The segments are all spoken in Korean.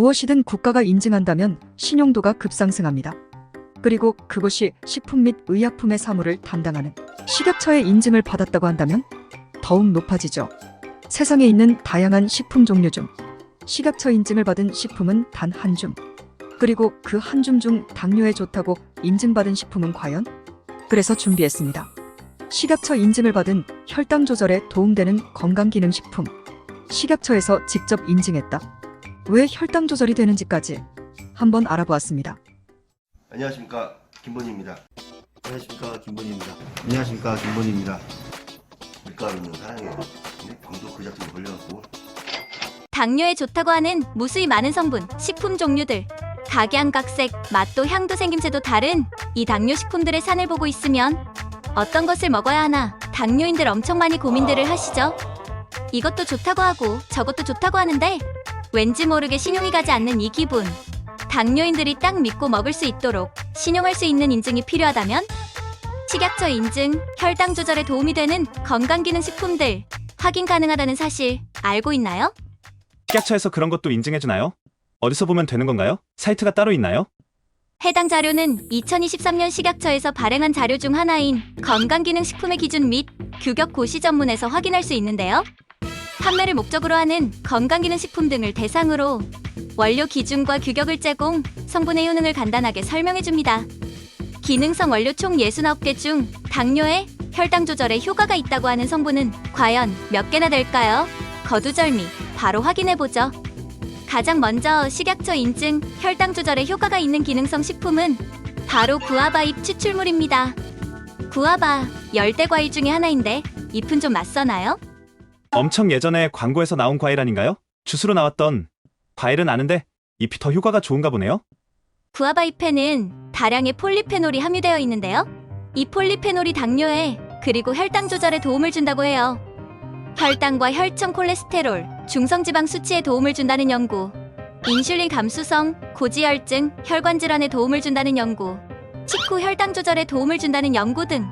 무엇이든 국가가 인증한다면 신용도가 급상승합니다. 그리고 그것이 식품 및 의약품의 사물을 담당하는 식약처의 인증을 받았다고 한다면 더욱 높아지죠. 세상에 있는 다양한 식품 종류 중 식약처 인증을 받은 식품은 단 한 줌. 그리고 그 한 줌 중 당뇨에 좋다고 인증받은 식품은 과연? 그래서 준비했습니다. 식약처 인증을 받은 혈당 조절에 도움되는 건강기능식품. 식약처에서 직접 인증했다. 왜 혈당 조절이 되는지까지 한번 알아보았습니다. 안녕하십니까 김본희입니다. 안녕하십니까 김본희입니다. 안녕하십니까 김본희입니다. 밀가루는 사랑해요. 근데 방도 그 작품에 걸려갖고 당뇨에 좋다고 하는 무수히 많은 성분, 식품 종류들. 각양각색, 맛도 향도 생김새도 다른 이 당뇨 식품들의 산을 보고 있으면 어떤 것을 먹어야 하나 당뇨인들 엄청 많이 고민들을 하시죠. 이것도 좋다고 하고 저것도 좋다고 하는데 왠지 모르게 신용이 가지 않는 이 기분. 당뇨인들이 딱 믿고 먹을 수 있도록 신용할 수 있는 인증이 필요하다면 식약처 인증, 혈당 조절에 도움이 되는 건강기능식품들 확인 가능하다는 사실 알고 있나요? 식약처에서 그런 것도 인증해주나요? 어디서 보면 되는 건가요? 사이트가 따로 있나요? 해당 자료는 2023년 식약처에서 발행한 자료 중 하나인 건강기능식품의 기준 및 규격 고시 전문에서 확인할 수 있는데요. 판매를 목적으로 하는 건강기능식품 등을 대상으로 원료 기준과 규격을 제공, 성분의 효능을 간단하게 설명해 줍니다. 기능성 원료 총 69개 중 당뇨에 혈당 조절에 효과가 있다고 하는 성분은 과연 몇 개나 될까요? 거두절미, 바로 확인해 보죠. 가장 먼저 식약처 인증 혈당 조절에 효과가 있는 기능성 식품은 바로 구아바 잎 추출물입니다. 구아바 열대 과일 중에 하나인데 잎은 좀 낯서나요? 엄청 예전에 광고에서 나온 과일 아닌가요? 주스로 나왔던 과일은 아는데 잎이 더 효과가 좋은가 보네요. 구아바 잎에는 다량의 폴리페놀이 함유되어 있는데요. 이 폴리페놀이 당뇨에 그리고 혈당 조절에 도움을 준다고 해요. 혈당과 혈청 콜레스테롤, 중성지방 수치에 도움을 준다는 연구, 인슐린 감수성, 고지혈증, 혈관 질환에 도움을 준다는 연구, 식후 혈당 조절에 도움을 준다는 연구 등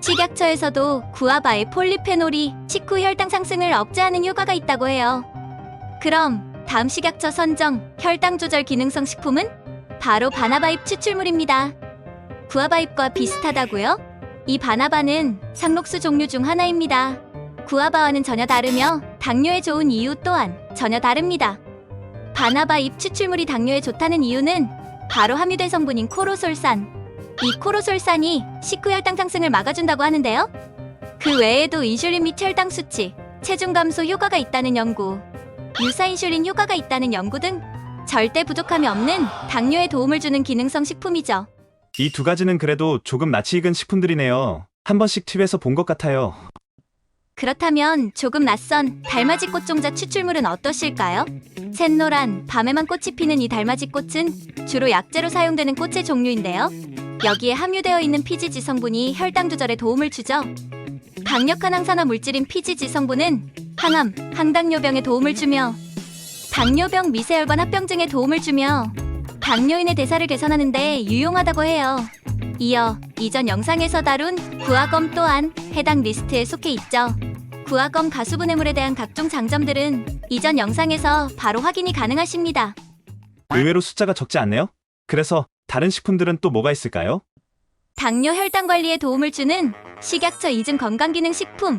식약처에서도 구아바의 폴리페놀이 식후 혈당 상승을 억제하는 효과가 있다고 해요. 그럼 다음 식약처 선정 혈당 조절 기능성 식품은 바로 바나바잎 추출물입니다. 구아바잎과 비슷하다고요? 이 바나바는 상록수 종류 중 하나입니다. 구아바와는 전혀 다르며 당뇨에 좋은 이유 또한 전혀 다릅니다. 바나바잎 추출물이 당뇨에 좋다는 이유는 바로 함유된 성분인 코로솔산. 이 코로솔산이 식후 혈당 상승을 막아준다고 하는데요. 그 외에도 인슐린 및 혈당 수치, 체중 감소 효과가 있다는 연구, 유사 인슐린 효과가 있다는 연구 등 절대 부족함이 없는 당뇨에 도움을 주는 기능성 식품이죠. 이 두 가지는 그래도 조금 낯이 익은 식품들이네요. 한 번씩 팁에서 본 것 같아요. 그렇다면 조금 낯선 달맞이 꽃 종자 추출물은 어떠실까요? 샛노란 밤에만 꽃이 피는 이 달맞이 꽃은 주로 약재로 사용되는 꽃의 종류인데요. 여기에 함유되어 있는 피지지 성분이 혈당 조절에 도움을 주죠. 강력한 항산화 물질인 피지지 성분은 항암, 항당뇨병에 도움을 주며 당뇨병 미세혈관 합병증에 도움을 주며 당뇨인의 대사를 개선하는 데 유용하다고 해요. 이어 이전 영상에서 다룬 구아검 또한 해당 리스트에 속해 있죠. 구아검 가수분해물에 대한 각종 장점들은 이전 영상에서 바로 확인이 가능하십니다. 의외로 숫자가 적지 않네요. 그래서 다른 식품들은 또 뭐가 있을까요? 당뇨 혈당 관리에 도움을 주는 식약처 인증 건강기능 식품.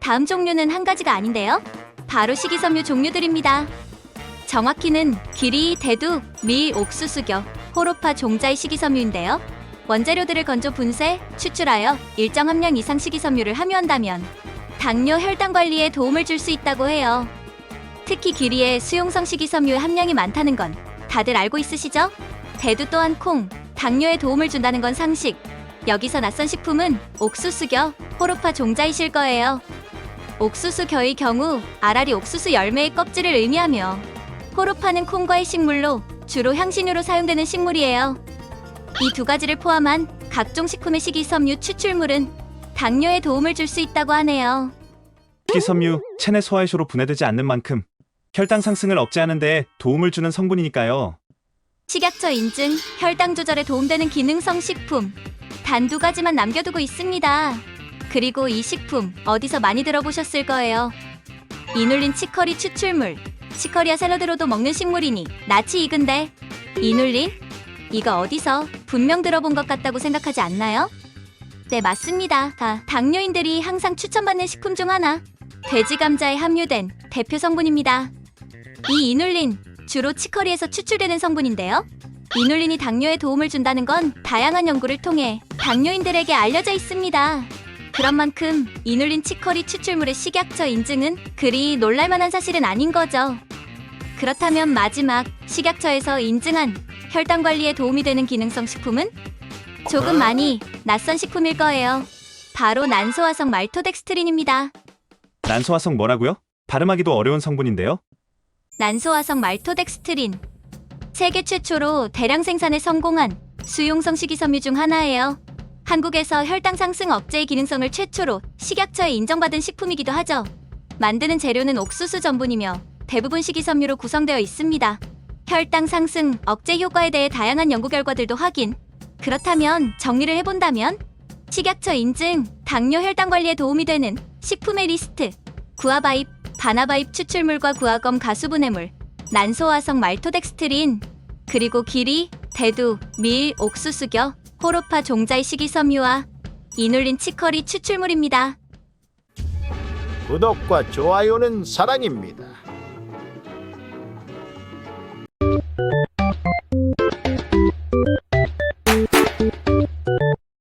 다음 종류는 한 가지가 아닌데요. 바로 식이섬유 종류들입니다. 정확히는 귀리, 대두, 밀, 옥수수겨, 호로파 종자의 식이섬유인데요. 원재료들을 건조 분쇄, 추출하여 일정 함량 이상 식이섬유를 함유한다면 당뇨 혈당 관리에 도움을 줄 수 있다고 해요. 특히 귀리에 수용성 식이섬유의 함량이 많다는 건 다들 알고 있으시죠? 대두 또한 콩, 당뇨에 도움을 준다는 건 상식. 여기서 낯선 식품은 옥수수겨, 호로파 종자이실 거예요. 옥수수겨의 경우 알알이 옥수수 열매의 껍질을 의미하며 호로파는 콩과의 식물로 주로 향신료로 사용되는 식물이에요. 이 두 가지를 포함한 각종 식품의 식이섬유 추출물은 당뇨에 도움을 줄 수 있다고 하네요. 식이섬유, 체내 소화효소로 분해되지 않는 만큼 혈당 상승을 억제하는 데 도움을 주는 성분이니까요. 식약처 인증 혈당 조절에 도움되는 기능성 식품 단 두 가지만 남겨두고 있습니다. 그리고 이 식품 어디서 많이 들어보셨을 거예요. 이눌린 치커리 추출물 치커리아 샐러드로도 먹는 식물이니 낯이 익은데 이눌린? 이거 어디서 분명 들어본 것 같다고 생각하지 않나요? 네, 맞습니다. 다 당뇨인들이 항상 추천받는 식품 중 하나. 돼지 감자에 함유된 대표 성분입니다. 이 이눌린 주로 치커리에서 추출되는 성분인데요. 이눌린이 당뇨에 도움을 준다는 건 다양한 연구를 통해 당뇨인들에게 알려져 있습니다. 그런 만큼 이눌린 치커리 추출물의 식약처 인증은 그리 놀랄만한 사실은 아닌 거죠. 그렇다면 마지막 식약처에서 인증한 혈당 관리에 도움이 되는 기능성 식품은 조금 많이 낯선 식품일 거예요. 바로 난소화성 말토덱스트린입니다. 난소화성 뭐라고요? 발음하기도 어려운 성분인데요. 난소화성 말토덱스트린. 세계 최초로 대량 생산에 성공한 수용성 식이섬유 중 하나예요. 한국에서 혈당 상승 억제의 기능성을 최초로 식약처에 인정받은 식품이기도 하죠. 만드는 재료는 옥수수 전분이며 대부분 식이섬유로 구성되어 있습니다. 혈당 상승 억제 효과에 대해 다양한 연구 결과들도 확인. 그렇다면 정리를 해본다면 식약처 인증 당뇨 혈당 관리에 도움이 되는 식품의 리스트 구아바입, 바나바입 추출물과 구아검 가수분해 물, 난소화성 말토덱스트린, 그리고 기리, 대두, 밀, 옥수수겨, 호로파 종자의 식이섬유와 이눌린 치커리 추출물입니다. 구독과 좋아요는 사랑입니다.